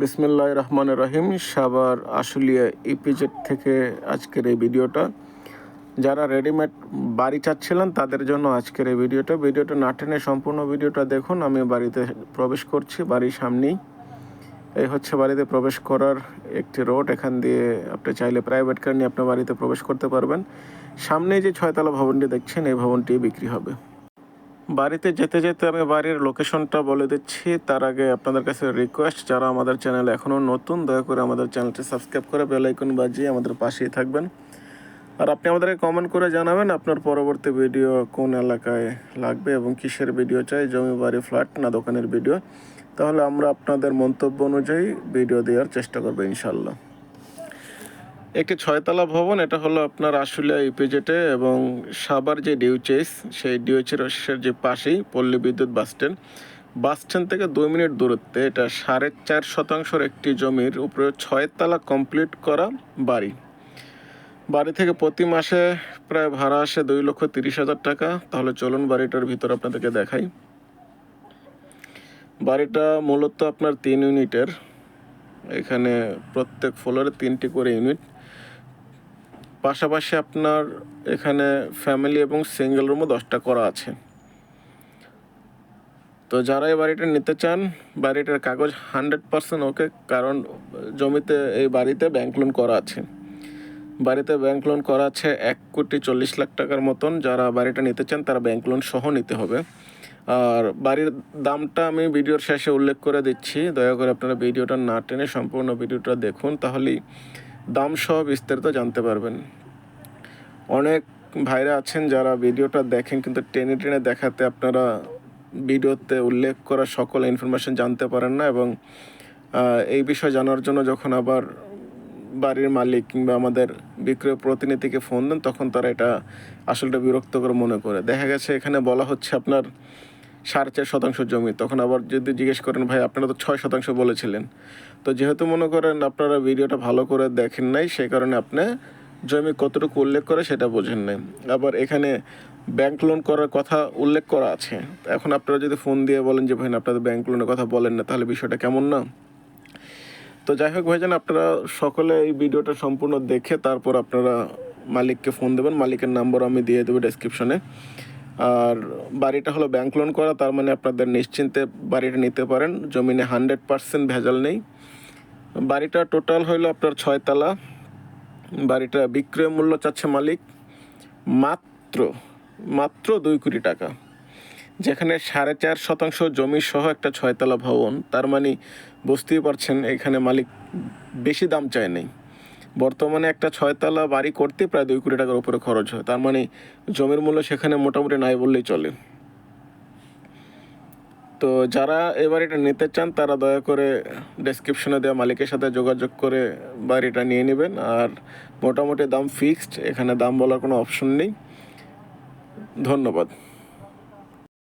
বিসমিল্লাহ রহমান রহিম সাবার আশুলিয়া ইপিজেড থেকে আজকের এই ভিডিওটা। যারা রেডিমেড বাড়ি চাচ্ছিলেন, তাদের জন্য আজকের এই ভিডিওটা। ভিডিওটা না টেনে সম্পূর্ণ ভিডিওটা দেখুন। আমি বাড়িতে প্রবেশ করছি, বাড়ির সামনেই। এই হচ্ছে বাড়িতে প্রবেশ করার একটি রোড। এখান দিয়ে আপনি চাইলে প্রাইভেট কার নিয়ে আপনার বাড়িতে প্রবেশ করতে পারবেন। সামনে যে ছয়তলা ভবনটি দেখছেন, এই ভবনটি বিক্রি হবে। বাড়িতে যেতে যেতে আমি বাড়ির লোকেশনটা বলে দিচ্ছি। তার আগে আপনাদের কাছে রিকোয়েস্ট যারা আমাদের চ্যানেল এখনও নতুন, দয়া করে আমাদের চ্যানেলটি সাবস্ক্রাইব করে বেল আইকন বাজিয়ে আমাদের পাশেই থাকবেন। আর আপনি আমাদেরকে কমেন্ট করে জানাবেন আপনার পরবর্তী ভিডিও কোন এলাকায় লাগবে এবং কিসের ভিডিও চাই, জমি, বাড়ি ফ্ল্যাট না দোকানের ভিডিও তাহলে আমরা আপনাদের মন্তব্য অনুযায়ী ভিডিও দেওয়ার চেষ্টা করব ইনশাল্লাহ একটি ছয়তলা ভবন, এটা হলো আপনার আশুলিয়া ইপিজেটে এবং সাবার যে ডিউচেস সেই ডিউচের যে পাশেই পল্লী বিদ্যুৎ বাস স্ট্যান্ড। বাস স্ট্যান্ড থেকে দুই মিনিট দূরত্বে, এটা সাড়ে চার শতাংশের একটি জমির উপরে ছয়তলা কমপ্লিট করা বাড়ি। বাড়ি থেকে প্রতি মাসে প্রায় ভাড়া আসে দুই লক্ষ তিরিশ হাজার টাকা। তাহলে চলুন বাড়িটার ভিতর আপনাদেরকে দেখাই। বাড়িটা মূলত আপনার তিন ইউনিটের। এখানে প্রত্যেক ফ্লোরে তিনটি করে ইউনিট পাশাপাশি আপনার এখানে ফ্যামিলি এবং সিঙ্গেল রুমও দশটা করা আছে। তো যারা এই বাড়িটা নিতে চান, বাড়িটার কাগজ হান্ড্রেড পার্সেন্ট ওকে কারণ জমিতে এই বাড়িতে ব্যাংক লোন করা আছে। বাড়িতে ব্যাংক লোন করা আছে এক কোটি চল্লিশ লাখ টাকার মতন। যারা বাড়িটা নিতে চান, তারা ব্যাংক লোন সহ নিতে হবে। আর বাড়ির দামটা আমি ভিডিওর শেষে উল্লেখ করে দিচ্ছি। দয়া করে আপনারা ভিডিওটা না টেনে সম্পূর্ণ ভিডিওটা দেখুন, তাহলেই দাম সহ বিস্তারিত জানতে পারবেন। অনেক ভাইরা আছেন যারা ভিডিওটা দেখেন, কিন্তু টেনে টেনে দেখাতে আপনারা ভিডিওতে উল্লেখ করা সকল ইনফরমেশন জানতে পারেন না এবং এই বিষয় জানার জন্য যখন আবার বাড়ির মালিক কিংবা আমাদের বিক্রয় প্রতিনিধিকে ফোন দেন, তখন তারা এটা আসলটা বিরক্তকর মনে করে। দেখা গেছে এখানে বলা হচ্ছে আপনার সাড়ে চার শতাংশ জমি। তখন আবার যদি জিজ্ঞেস করেন, ভাই, আপনারা তো ছয় শতাংশ বলেছিলেন। তো যেহেতু মনে করেন আপনারা ভিডিওটা ভালো করে দেখেন নাই সেই কারণে আপনি জমি কতটুকু উল্লেখ করে সেটা বোঝেন নাই। আবার এখানে ব্যাংক লোন করার কথা উল্লেখ করা আছে। এখন আপনারা যদি ফোন দিয়ে বলেন যে, ভাই, আপনাদের ব্যাংক লোনের কথা বলেন না, তাহলে বিষয়টা কেমন না? তো যাই হোক, ভাইজান, আপনারা সকলে এই ভিডিওটা সম্পূর্ণ দেখে তারপর আপনারা মালিককে ফোন দেবেন। মালিকের নাম্বার আমি দিয়ে দেবো ডেসক্রিপশনে আর বাড়িটা হলো ব্যাংক লোন করা, তার মানে আপনাদের নিশ্চিন্তে বাড়িটা নিতে পারেন। জমিনে হান্ড্রেড পার্সেন্ট ভেজাল নেই। বাড়িটা টোটাল হইল আপনার ছয়তলা বাড়িটা বিক্রয় মূল্য চাচ্ছে মালিক মাত্র মাত্র দুই কোটি টাকা। যেখানে সাড়ে চার শতাংশ জমি সহ একটা ছয়তলা ভবন। তার মানে বুঝতেই পারছেন, এখানে মালিক বেশি দাম চায় নেই। বর্তমানে একটা ছয়তলা বাড়ি করতে প্রায় দুই কোটি টাকার উপরে খরচ হয়। তার মানে জমির মূল্য সেখানে মোটামুটি নাই বললেই চলে। তো যারা এবার এটা নিতে চান, তারা দয়া করে ডেসক্রিপশনে দেওয়া মালিকের সাথে যোগাযোগ করে বাড়িটা নিয়ে নেবেন। আর মোটামুটি দাম ফিক্সড এখানে দাম বলার কোনো অপশন নেই। ধন্যবাদ।